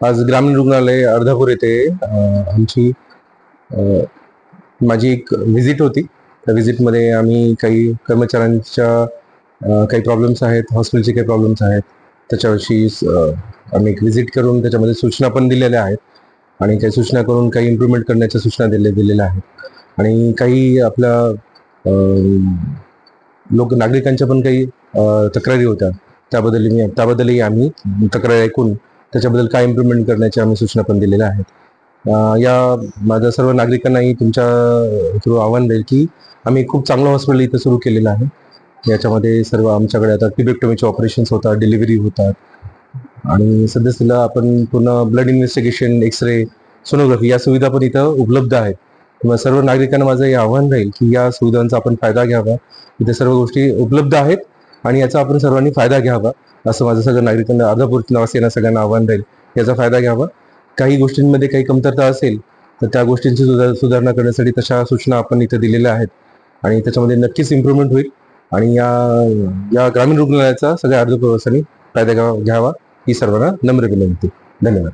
आज ग्रामीण रुग्णालय अर्धापूर येथे आमची माझी एक व्हिजिट होती. त्या व्हिजिटमध्ये आम्ही काही कर्मचाऱ्यांच्या काही प्रॉब्लेम्स आहेत हॉस्पिटलचे काही प्रॉब्लेम्स आहेत. त्याच्याविषयी आम्ही एक व्हिजिट करून त्याच्यामध्ये सूचना पण दिलेल्या आहेत. आणि काही सूचना करून काही इम्प्रूव्हमेंट करण्याच्या सूचना दिल्या दिलेल्या आहेत. आणि काही आपल्या लोक नागरिकांच्या पण काही तक्रारी होत्या. त्याबद्दल मी त्याबद्दलही आम्ही तक्रारी ऐकून त्याच्याबद्दल काय इम्प्रुव्हमेंट करण्याची आम्ही सूचना पण दिलेल्या आहेत. या माझ्या सर्व नागरिकांनाही तुमच्या थ्रू आव्हान राहील की आम्ही खूप चांगलं हॉस्पिटल इथं सुरू केलेलं आहे. याच्यामध्ये सर्व आमच्याकडे आता टिबेक्टोमीचे ऑपरेशन्स होतात डिलिव्हरी होतात. आणि सध्याला आपण पूर्ण ब्लड इन्व्हेस्टिगेशन एक्सरे सोनोग्राफी या सुविधा पण इथं उपलब्ध आहेत. तेव्हा सर्व नागरिकांना माझं हे आव्हान राहील की या सुविधांचा आपण फायदा घ्यावा. इथे सर्व गोष्टी उपलब्ध आहेत. आणि याचा आपण सर्वांनी फायदा घ्यावा असं माझं सगळं नागरिकांना अर्धापूर निवासियांना सगळ्यांना आव्हान राहील. याचा फायदा घ्यावा. काही गोष्टींमध्ये काही कमतरता असेल तर त्या गोष्टींची सुधार सुधारणा करण्यासाठी तशा सूचना आपण इथे दिलेल्या आहेत. आणि त्याच्यामध्ये नक्कीच इम्प्रूव्हमेंट होईल. आणि या या ग्रामीण रुग्णालयाचा सगळ्या अर्धपूर्वसांनी फायदा घ्यावा- घ्यावा ही सर्वांना नम्र विनंती. धन्यवाद.